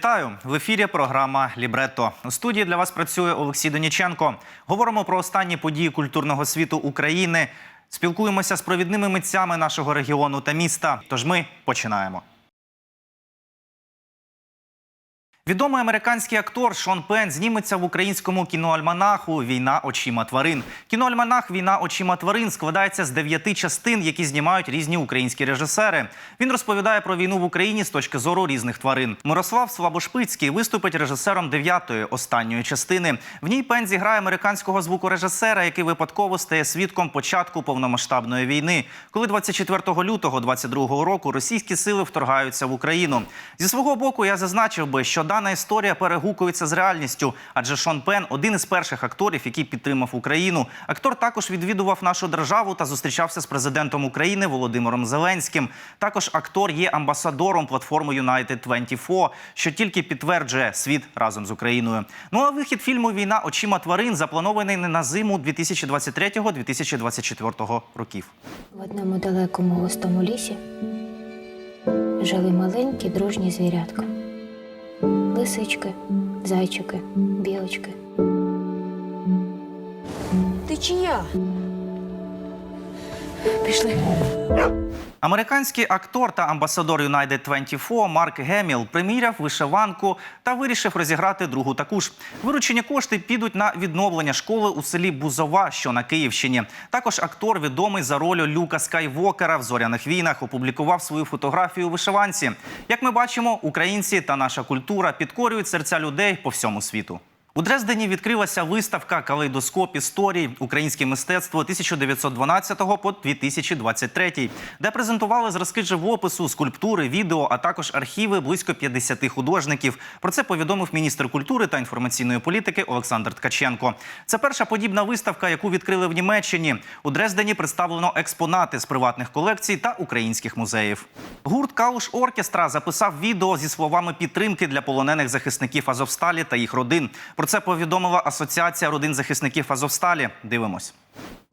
Вітаю в ефірі. Програма Лібретто. У студії для вас працює Олексій Доніченко. Говоримо про останні події культурного світу України. Спілкуємося з провідними митцями нашого регіону та міста. Тож ми починаємо. Відомий американський актор Шон Пен зніметься в українському кіноальманаху Війна очима тварин. Кіноальманах Війна очима тварин складається з дев'яти частин, які знімають різні українські режисери. Він розповідає про війну в Україні з точки зору різних тварин. Мирослав Слабошпицький виступить режисером дев'ятої останньої частини. В ній Пен зіграє американського звукорежисера, який випадково стає свідком початку повномасштабної війни, коли 24 лютого 22 року російські сили вторгаються в Україну. Зі свого боку я зазначив би, що дана історія перегукується з реальністю, адже Шон Пен один із перших акторів, який підтримав Україну. Актор також відвідував нашу державу та зустрічався з президентом України Володимиром Зеленським. Також актор є амбасадором платформи United 24, що тільки підтверджує світ разом з Україною. Ну а вихід фільму Війна очима тварин запланований не на зиму 2023-2024 років. В одному далекому густому лісі жили маленькі дружні звірятка. Лисички, зайчики, білочки. Ти чия? Пішли. Американський актор та амбасадор United 24 Марк Геміл приміряв вишиванку та вирішив розіграти другу таку ж. Виручені кошти підуть на відновлення школи у селі Бузова, що на Київщині. Також актор, відомий за ролью Люка Скайвокера в зоряних війнах, опублікував свою фотографію у вишиванці. Як ми бачимо, українці та наша культура підкорюють серця людей по всьому світу. У Дрездені відкрилася виставка Калейдоскоп історій Українське мистецтво 1912 по 2023, де презентували зразки живопису, скульптури, відео, а також архіви близько 50 художників. Про це повідомив міністр культури та інформаційної політики Олександр Ткаченко. Це перша подібна виставка, яку відкрили в Німеччині. У Дрездені представлено експонати з приватних колекцій та українських музеїв. Гурт Калуш Оркестра записав відео зі словами підтримки для полонених захисників Азовсталі та їх родин. Про це повідомила Асоціація родин захисників Азовсталі. Дивимось.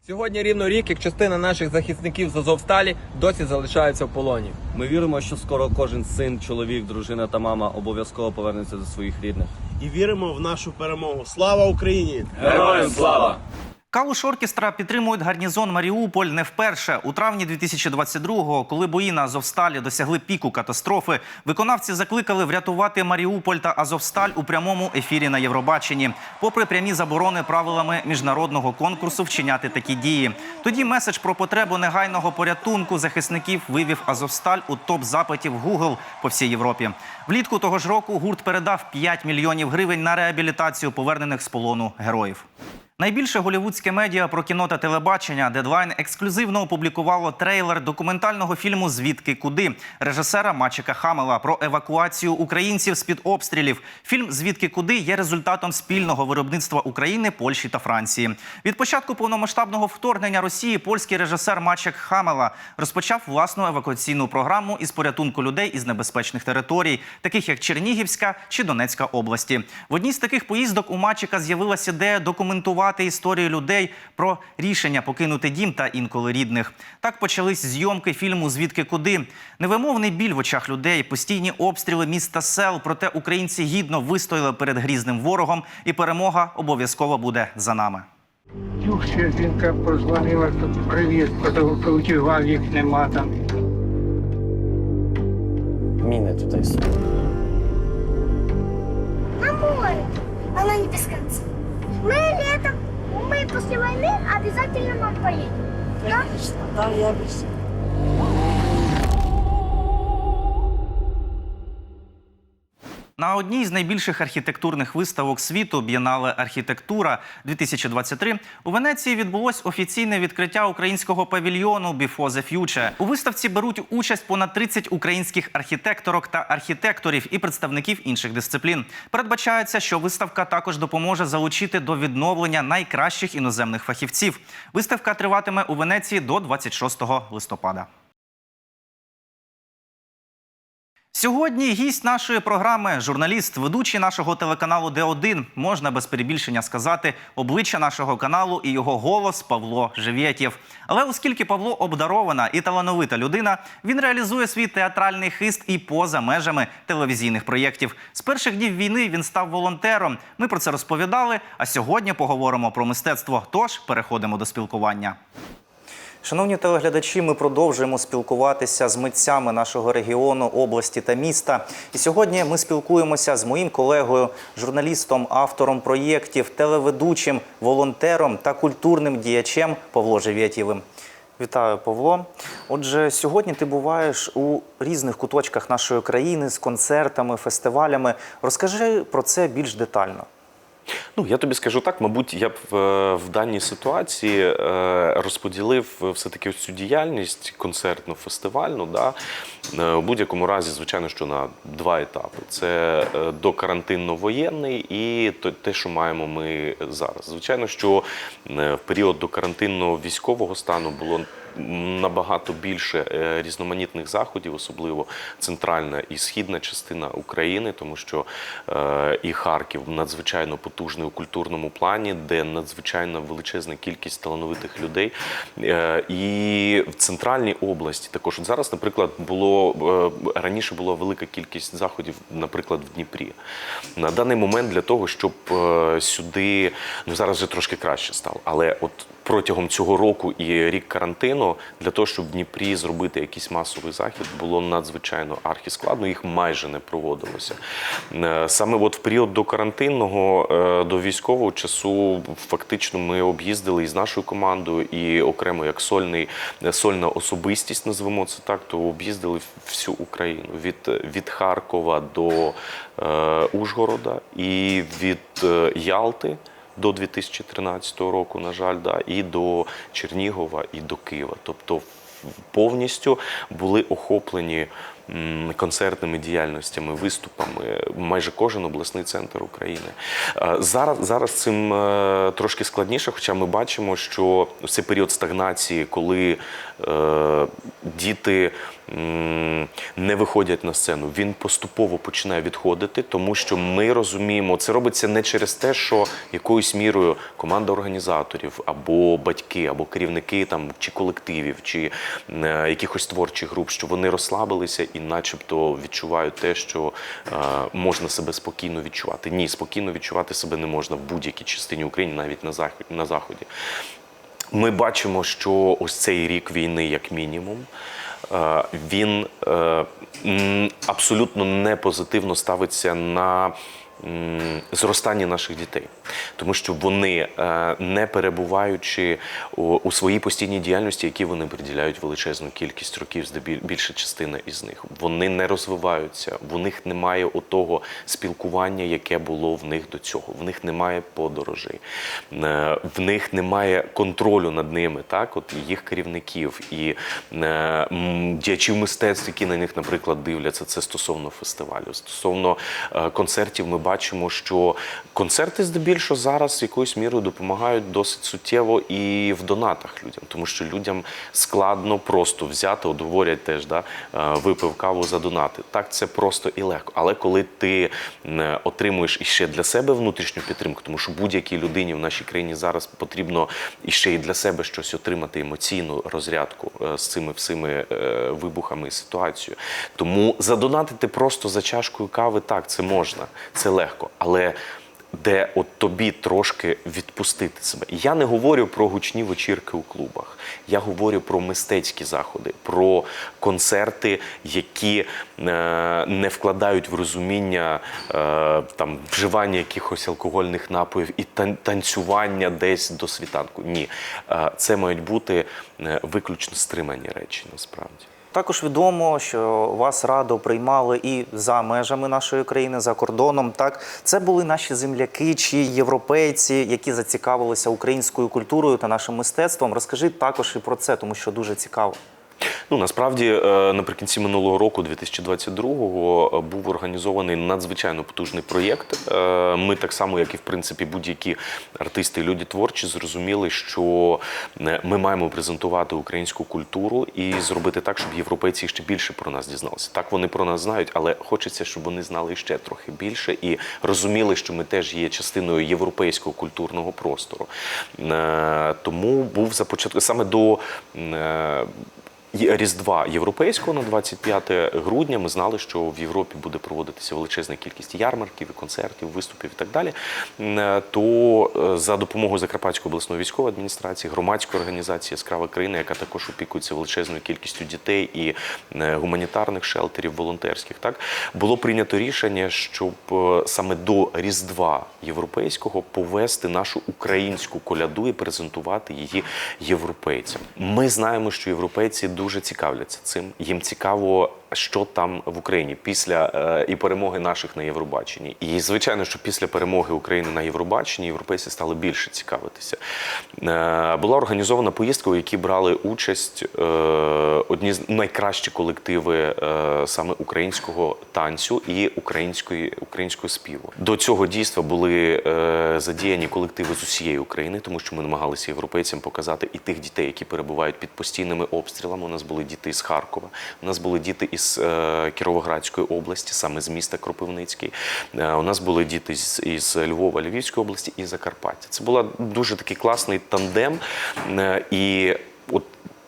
Сьогодні рівно рік, як частина наших захисників з Азовсталі досі залишаються в полоні. Ми віримо, що скоро кожен син, чоловік, дружина та мама обов'язково повернеться до своїх рідних. і віримо в нашу перемогу. Слава Україні! Героям слава! Калуш Оркестра підтримують гарнізон Маріуполь не вперше. У травні 2022-го, коли бої на Азовсталі досягли піку катастрофи, виконавці закликали врятувати Маріуполь та Азовсталь у прямому ефірі на Євробаченні, попри прямі заборони правилами міжнародного конкурсу вчиняти такі дії. Тоді меседж про потребу негайного порятунку захисників вивів Азовсталь у топ запитів Google по всій Європі. Влітку того ж року гурт передав 5 мільйонів гривень на реабілітацію повернених з полону героїв. Найбільше голівудське медіа про кіно та телебачення Дедлайн ексклюзивно опублікувало трейлер документального фільму Звідки куди режисера Мачика Хамела про евакуацію українців з під обстрілів. Фільм Звідки куди є результатом спільного виробництва України, Польщі та Франції. Від початку повномасштабного вторгнення Росії польський режисер Мачик Хамела розпочав власну евакуаційну програму із порятунку людей із небезпечних територій, таких як Чернігівська чи Донецька області. В одній з таких поїздок у Мачика з'явилася ідея документувати історію людей про рішення покинути дім та інколи рідних. Так почались зйомки фільму Звідки куди невимовний біль в очах людей, постійні обстріли міст та сел. Проте українці гідно вистояли перед грізним ворогом, і перемога обов'язково буде за нами. Що жінка позвонила, що привіз, фотографував їх нема там. Міни туди сюди. на море. Она не без конца Мы летом, мы после войны обязательно нам поедем. Да? Да, я без. На одній з найбільших архітектурних виставок світу Бієнале архітектура 2023 у Венеції відбулось офіційне відкриття українського павільйону Before the Future. У виставці беруть участь понад 30 українських архітекторок та архітекторів і представників інших дисциплін. Передбачається, що виставка також допоможе залучити до відновлення найкращих іноземних фахівців. Виставка триватиме у Венеції до 26 листопада. Сьогодні гість нашої програми, журналіст, ведучий нашого телеканалу Д1, можна без перебільшення сказати, обличчя нашого каналу і його голос Павло Живєтєв. Але оскільки Павло обдарована і талановита людина, він реалізує свій театральний хист і поза межами телевізійних проєктів. З перших днів війни він став волонтером. Ми про це розповідали. А сьогодні поговоримо про мистецтво. Тож переходимо до спілкування. Шановні телеглядачі, ми продовжуємо спілкуватися з митцями нашого регіону, області та міста. І сьогодні ми спілкуємося з моїм колегою, журналістом, автором проєктів, телеведучим, волонтером та культурним діячем Павло Живєтєвим. Вітаю, Павло. Отже, сьогодні ти буваєш у різних куточках нашої країни з концертами, фестивалями. Розкажи про це більш детально. Ну, я тобі скажу так, мабуть, я б в, в даній ситуації е, розподілив все-таки цю діяльність концертну, фестивальну, да, е, у будь-якому разі, звичайно, що на два етапи. Це е, докарантинно-воєнний і то- те, що маємо ми зараз. Звичайно, що е, в період до карантинного військового стану було набагато більше е, різноманітних заходів, особливо центральна і східна частина України, тому що е, і Харків надзвичайно потужний у культурному плані, де надзвичайно величезна кількість талановитих людей. Е, І в центральній області також От зараз, наприклад, було раніше була велика кількість заходів, наприклад, в Дніпрі. На даний момент для того, щоб сюди, ну зараз вже трошки краще стало, але от протягом цього року і рік карантину для того, щоб в Дніпрі зробити якийсь масовий захід, було надзвичайно архіскладно, їх майже не проводилося. Е, Саме от в період до карантинного, е, до військового часу, фактично ми об'їздили із нашою командою, і окремо як сольний, сольна особистість, назвемо це так, то об'їздили всю Україну від, від Харкова до е, Ужгорода і від е, Ялти до 2013 року, на жаль, да, і до Чернігова, і до Києва. Тобто повністю були охоплені концертними діяльностями, виступами майже кожен обласний центр України. Е, Зараз, зараз цим е, трошки складніше, хоча ми бачимо, що це період стагнації, коли е, діти не виходять на сцену. Він поступово починає відходити, тому що ми розуміємо, це робиться не через те, що якоюсь мірою команда організаторів або батьки, або керівники там чи колективів, чи е, якихось творчих груп, що вони розслабилися і, начебто, відчувають те, що е, можна себе спокійно відчувати. Ні, спокійно відчувати себе не можна в будь-якій частині України, навіть на заході. Ми бачимо, що ось цей рік війни, як мінімум, е, він е, абсолютно не позитивно ставиться на зростання наших дітей, тому що вони, е, не перебуваючи у, своїй постійній діяльності, які вони приділяють величезну кількість років, більша частина із них, вони не розвиваються, в них немає отого спілкування, яке було в них до цього. В них немає подорожей, е, в них немає контролю над ними, так, от їх керівників і е, діячів мистецтв, які на них, наприклад, дивляться. Це стосовно фестивалю. Стосовно концертів, ми бачимо, що концерти здебільшого зараз якоюсь мірою допомагають досить суттєво і в донатах людям, тому що людям складно просто взяти, от теж, да, е, випив каву за донати. Так, це просто і легко. Але коли ти отримуєш іще для себе внутрішню підтримку, тому що будь-якій людині в нашій країні зараз потрібно іще і для себе щось отримати емоційну розрядку е, з цими всіми е, вибухами і ситуацією. Тому задонатити просто за чашкою кави, так, це можна, це легко. Але де от тобі трошки відпустити себе. Я не говорю про гучні вечірки у клубах. Я говорю про мистецькі заходи, про концерти, які е, не вкладають в розуміння е, там вживання якихось алкогольних напоїв і танцювання десь до світанку. Ні, е, це мають бути е, виключно стримані речі насправді. Також відомо, що вас радо приймали і за межами нашої країни, за кордоном. Так, це були наші земляки чи європейці, які зацікавилися українською культурою та нашим мистецтвом. Розкажи також і про це, тому що дуже цікаво. Ну насправді е, наприкінці минулого року, 2022-го, е, був організований надзвичайно потужний проєкт. Е, Ми так само, як і в принципі будь-які артисти, люди творчі, зрозуміли, що ми маємо презентувати українську культуру і зробити так, щоб європейці ще більше про нас дізналися. Так вони про нас знають, але хочеться, щоб вони знали ще трохи більше і розуміли, що ми теж є частиною європейського культурного простору. Тому був започатку саме до. Різдва європейського на 25 грудня ми знали, що в Європі буде проводитися величезна кількість ярмарків, концертів, виступів і так далі. Е, То е, за допомогою Закарпатської обласної військової адміністрації, громадської організації Яскрава країна, яка також опікується величезною кількістю дітей і е, гуманітарних шелтерів, волонтерських, так було прийнято рішення, щоб саме до Різдва європейського повести нашу українську коляду і презентувати її європейцям. Ми знаємо, що європейці дуже цікавляться цим. Їм цікаво, що там в Україні після е, і перемоги наших на Євробаченні. І звичайно, що після перемоги України на Євробаченні європейці стали більше цікавитися. Е, була організована поїздка, у якій брали участь е, одні з найкращі колективи е, саме українського танцю і української українського співу. До цього дійства були е, задіяні колективи з усієї України, тому що ми намагалися європейцям показати і тих дітей, які перебувають під постійними обстрілами. У нас були діти з Харкова, у нас були діти із е, Кіровоградської області, саме з міста Кропивницький. Е, у нас були діти із Львова, Львівської області і Закарпаття. Це була дуже такий класний тандем. Е, і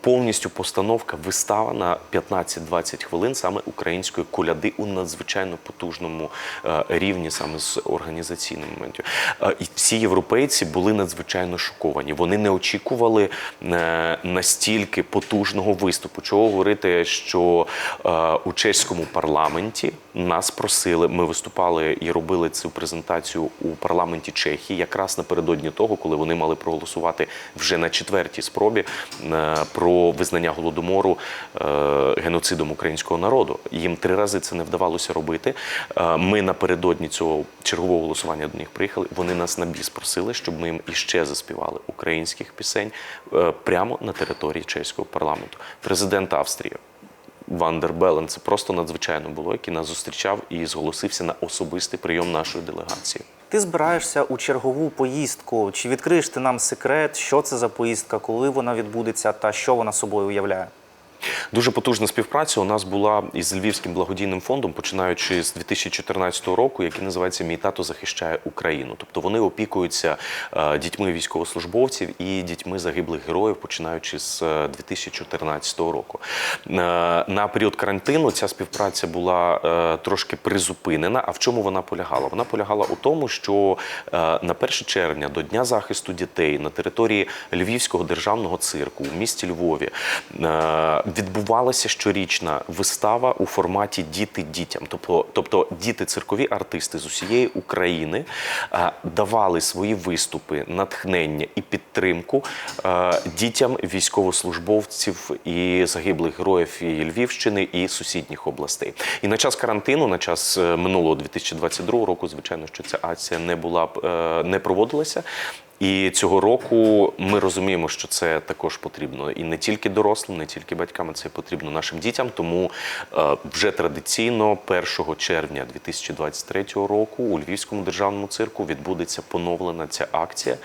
повністю постановка вистава на 15-20 хвилин саме української коляди у надзвичайно потужному е, рівні, саме з організаційним моментів. Е, І всі європейці були надзвичайно шоковані. Вони не очікували е, настільки потужного виступу. Чого говорити, що у чеському парламенті нас просили. Ми виступали і робили цю презентацію у парламенті Чехії, якраз напередодні того, коли вони мали проголосувати вже на четвертій спробі е, про визнання голодомору е, геноцидом українського народу. Їм три рази це не вдавалося робити. Е, Ми напередодні цього чергового голосування до них приїхали. Вони нас на біс просили, щоб ми їм іще заспівали українських пісень прямо на території чеського парламенту. Президент Австрії. Ван Белен. Це просто надзвичайно було, який нас зустрічав і зголосився на особистий прийом нашої делегації. Ти збираєшся у чергову поїздку. Чи відкриєш ти нам секрет, що це за поїздка, коли вона відбудеться та що вона собою уявляє? Дуже потужна співпраця у нас була із Львівським благодійним фондом, починаючи з 2014 року, який називається Мій тато захищає Україну. Тобто вони опікуються е, дітьми військовослужбовців і дітьми загиблих героїв, починаючи з е, 2014 року. Е, На період карантину ця співпраця була е, трошки призупинена. А в чому вона полягала? Вона полягала у тому, що е, на 1 червня до Дня захисту дітей на території Львівського державного цирку у місті Львові е, відбувалася щорічна вистава у форматі Діти дітям. Тобто, тобто діти циркові артисти з усієї України е, давали свої виступи, натхнення і підтримку е, дітям військовослужбовців і загиблих героїв і Львівщини і сусідніх областей. І на час карантину, на час е, минулого 2022 року, звичайно, що ця акція не була б не проводилася. І цього року ми розуміємо, що це також потрібно і не тільки дорослим, не тільки батькам, а це потрібно нашим дітям. Тому е, вже традиційно 1 червня 2023 року у Львівському державному цирку відбудеться поновлена ця акція,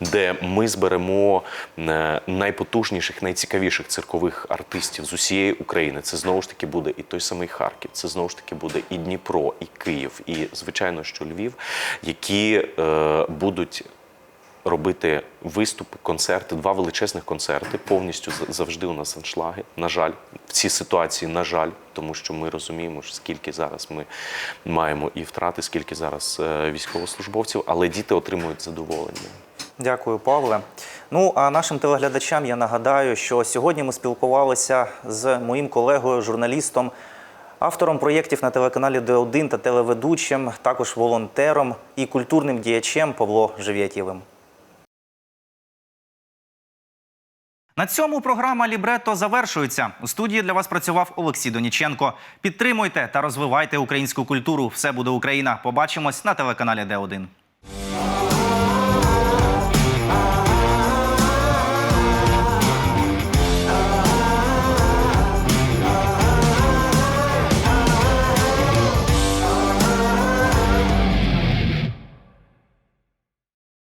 де ми зберемо е, найпотужніших, найцікавіших циркових артистів з усієї України. Це знову ж таки буде і той самий Харків, це знову ж таки буде і Дніпро, і Київ, і звичайно, що Львів, які е, будуть робити виступи, концерти, два величезних концерти. Повністю завжди у нас аншлаги. На жаль, в цій ситуації, на жаль, тому що ми розуміємо, скільки зараз ми маємо і втрати, скільки зараз е, військовослужбовців, але діти отримують задоволення. Дякую, Павле. Ну а нашим телеглядачам я нагадаю, що сьогодні ми спілкувалися з моїм колегою, журналістом, автором проєктів на телеканалі Д1 та телеведучим, також волонтером і культурним діячем Павло Жив'ятєвим. На цьому програма Лібрето завершується. У студії для вас працював Олексій Доніченко. Підтримуйте та розвивайте українську культуру. Все буде Україна. Побачимось на телеканалі Д1.